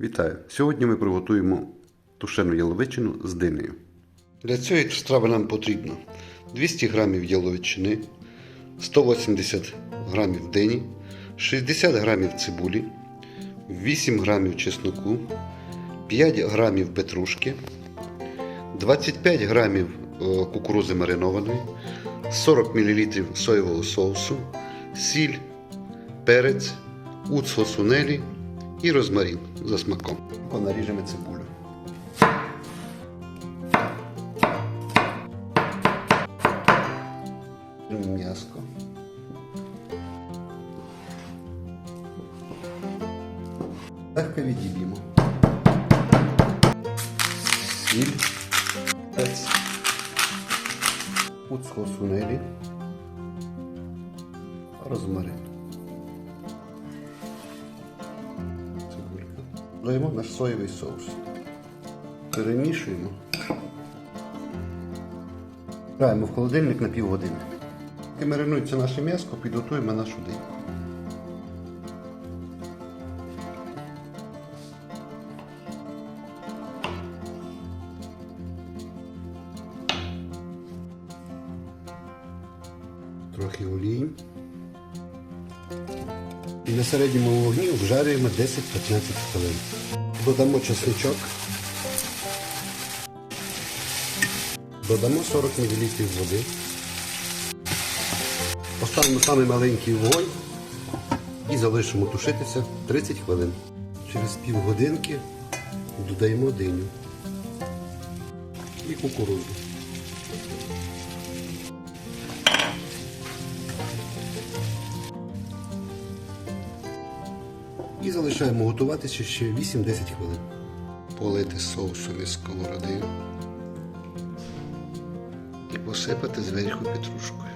Вітаю! Сьогодні ми приготуємо тушену яловичину з динею. Для цієї страви нам потрібно 200 г яловичини, 180 г дині, 60 г цибулі, 8 г чесноку, 5 г петрушки, 25 г кукурузи маринованої, 40 мл соєвого соусу, сіль, перець, уцо сунелі і розмарин за смаком. Понаріжемо цибулю. М'яско. Легко відіб'ємо. Сіль. Перець. Уцко сунелі. Розмарин. Додаємо наш соєвий соус. Перемішуємо. Граємо в холодильник на півгодини. І маринується наше м'ясо, підготуємо нашу диню. Трохи олії. І на середньому вогні обжарюємо 10-15 хвилин. Додамо чесничок. Додамо 40 мл води. Поставимо самий маленький вогонь і залишимо тушитися 30 хвилин. Через півгодинки додаємо диню і кукурудзу. І залишаємо готуватися ще 8-10 хвилин. Полити соусом із сковороди і посипати зверху петрушкою.